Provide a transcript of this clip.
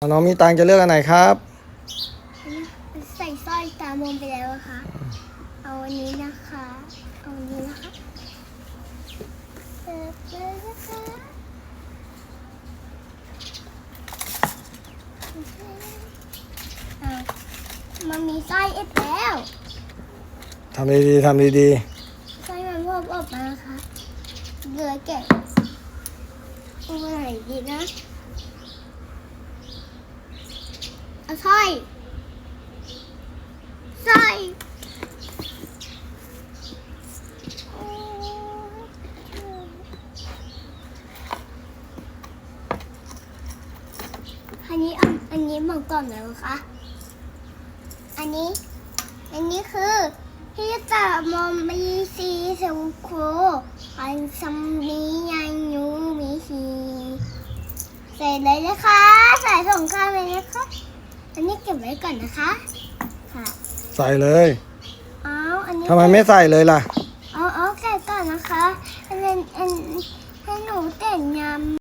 น้องมีตังจะเลือกอันไหนครับ ใส่สร้อยตามมไปแล้วค่ะ เอาอันนี้นะคะ เอาอันนี้นะคะเปิดเลยนะคะมันมีไส้เอ็ดแล้วทำดีๆทำดีไส้มันพอบออกมาค่ะเหลือแกะเอาไหนดีนะเอา สร้อยสร้อยอันนี้อาอันนี้บอกก่อนเลยนคะ อันนี้ อันนี้คือที่จะมอมมีสีสงครูอันซัมมียังยูมีสีใส่เลยนะคะ ใส่สองข้างเลยนะคะอันนี้เก็บไว้ก่อนนะคะ ค่ะๆใส่เลยเอาอันนี้ทำไมไม่ใส่เลยล่ะเอาเอาแกะก่อนนะคะอันนี้อันให้หนูแต่งยำ